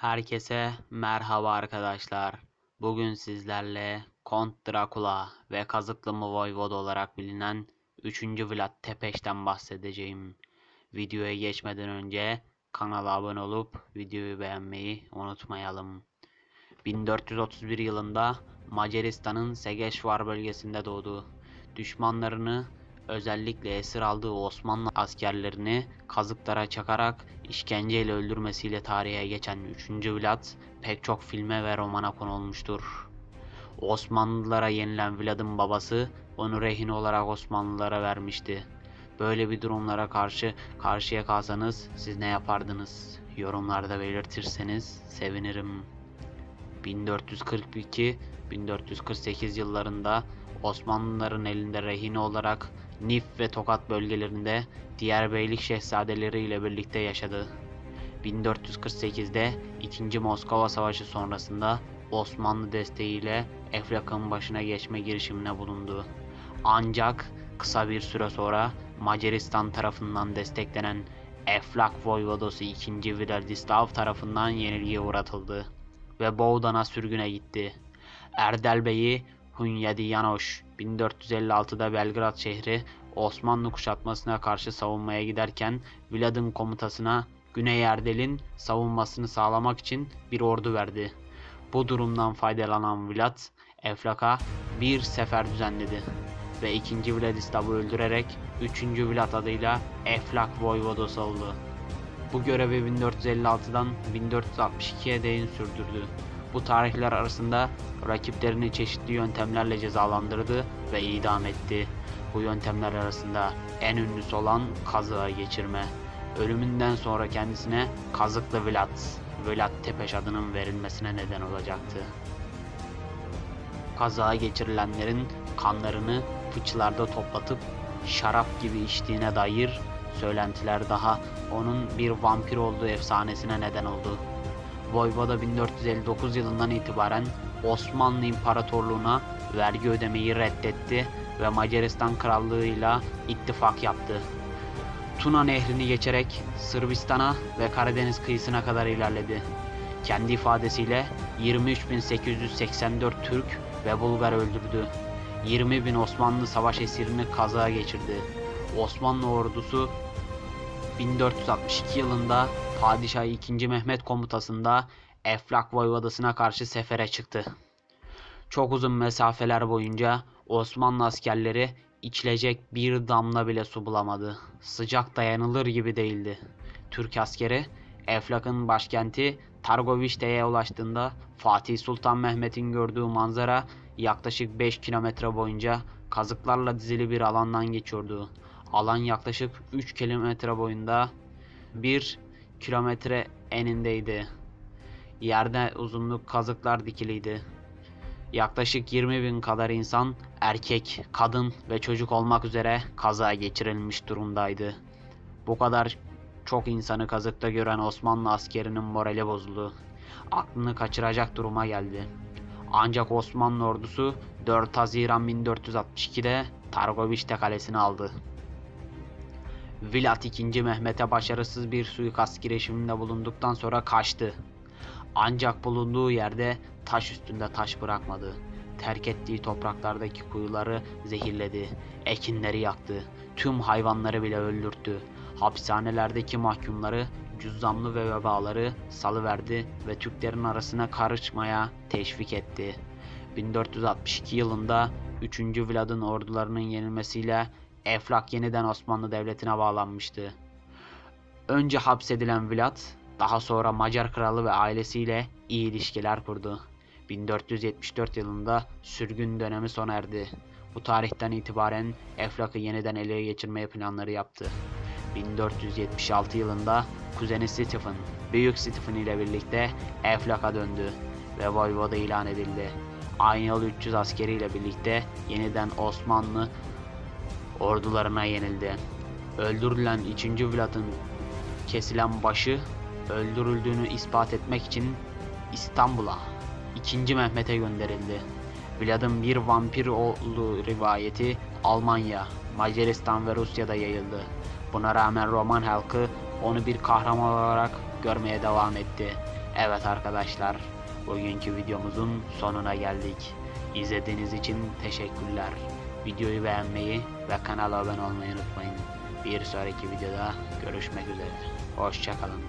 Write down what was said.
Herkese merhaba arkadaşlar. Bugün sizlerle Kont Drakula ve Kazıklı mı Voyvod olarak bilinen 3. Vlad Tepeş'ten bahsedeceğim. Videoya geçmeden önce kanala abone olup videoyu beğenmeyi unutmayalım. 1431 yılında Macaristan'ın Segeşvar bölgesinde doğdu. Düşmanlarını özellikle esir aldığı Osmanlı askerlerini kazıklara çakarak işkenceyle öldürmesiyle tarihe geçen 3. Vlad pek çok filme ve romana konu olmuştur. Osmanlılara yenilen Vlad'ın babası onu rehin olarak Osmanlılara vermişti. Böyle bir durumlara karşı karşıya kalsanız siz ne yapardınız? Yorumlarda belirtirseniz sevinirim. 1442-1448 yıllarında Osmanlıların elinde rehin olarak Nif ve Tokat bölgelerinde diğer beylik şehzadeleri ile birlikte yaşadı. 1448'de 2. Moskova Savaşı sonrasında Osmanlı desteğiyle Eflak'ın başına geçme girişimine bulundu. Ancak kısa bir süre sonra Macaristan tarafından desteklenen Eflak Voyvodosu 2. Vladislav tarafından yenilgiye uğratıldı ve Boğdan'a sürgüne gitti. Erdel Bey'i Hunyadi Yanoş 1456'da Belgrad şehri Osmanlı kuşatmasına karşı savunmaya giderken Vlad'ın komutasına Güney Erdel'in savunmasını sağlamak için bir ordu verdi. Bu durumdan faydalanan Vlad, Eflak'a bir sefer düzenledi ve 2. Vladislav'ı öldürerek 3. Vlad adıyla Eflak Voyvodosu oldu. Bu görevi 1456'dan 1462'ye değin sürdürdü. Bu tarihler arasında rakiplerini çeşitli yöntemlerle cezalandırdı ve idam etti. Bu yöntemler arasında en ünlüsü olan kazığa geçirme. Ölümünden sonra kendisine Kazıklı Vlad, Vlad Tepeş adının verilmesine neden olacaktı. Kazağa geçirilenlerin kanlarını fıçılarda toplatıp şarap gibi içtiğine dair söylentiler daha onun bir vampir olduğu efsanesine neden oldu. Voyvoda 1459 yılından itibaren Osmanlı İmparatorluğu'na vergi ödemeyi reddetti ve Macaristan Krallığı'yla ittifak yaptı. Tuna Nehri'ni geçerek Sırbistan'a ve Karadeniz kıyısına kadar ilerledi. Kendi ifadesiyle 23.884 Türk ve Bulgar öldürdü. 20 bin Osmanlı savaş esirini kazağa geçirdi. Osmanlı ordusu 1462 yılında Padişah II. Mehmet komutasında Eflak Voyvodası'na karşı sefere çıktı. Çok uzun mesafeler boyunca Osmanlı askerleri içilecek bir damla bile su bulamadı. Sıcak dayanılır gibi değildi. Türk askeri Eflak'ın başkenti Targovişte'ye ulaştığında Fatih Sultan Mehmet'in gördüğü manzara yaklaşık 5 kilometre boyunca kazıklarla dizili bir alandan geçiyordu. Alan yaklaşık 3 kilometre boyunda 1 kilometre enindeydi. Yerde uzunluk kazıklar dikiliydi. Yaklaşık 20 bin kadar insan erkek, kadın ve çocuk olmak üzere kaza geçirilmiş durumdaydı. Bu kadar çok insanı kazıkta gören Osmanlı askerinin morali bozuldu. Aklını kaçıracak duruma geldi. Ancak Osmanlı ordusu 4 Haziran 1462'de Targovişte kalesini aldı. Vlad II. Mehmet'e başarısız bir suikast girişiminde bulunduktan sonra kaçtı. Ancak bulunduğu yerde taş üstünde taş bırakmadı. Terk ettiği topraklardaki kuyuları zehirledi, ekinleri yaktı, tüm hayvanları bile öldürttü. Hapishanelerdeki mahkumları, cüzzamlı ve vebaları salıverdi ve Türklerin arasına karışmaya teşvik etti. 1462 yılında 3. Vlad'ın ordularının yenilmesiyle Eflak yeniden Osmanlı Devleti'ne bağlanmıştı. Önce hapsedilen Vlad, daha sonra Macar kralı ve ailesiyle iyi ilişkiler kurdu. 1474 yılında sürgün dönemi sona erdi. Bu tarihten itibaren Eflak'ı yeniden ele geçirmeye planları yaptı. 1476 yılında kuzeni Stephen, Büyük Stephen ile birlikte Eflak'a döndü ve Voyvoda ilan edildi. Aynı yıl 300 askeriyle birlikte yeniden Osmanlı ordularına yenildi. Öldürülen 3. Vlad'ın kesilen başı öldürüldüğünü ispat etmek için İstanbul'a 2. Mehmet'e gönderildi. Vlad'ın bir vampir olduğu rivayeti Almanya, Macaristan ve Rusya'da yayıldı. Buna rağmen Roman halkı onu bir kahraman olarak görmeye devam etti. Evet arkadaşlar, bugünkü videomuzun sonuna geldik. İzlediğiniz için teşekkürler. Videoyu beğenmeyi ve kanala abone olmayı unutmayın. Bir sonraki videoda görüşmek üzere. Hoşçakalın.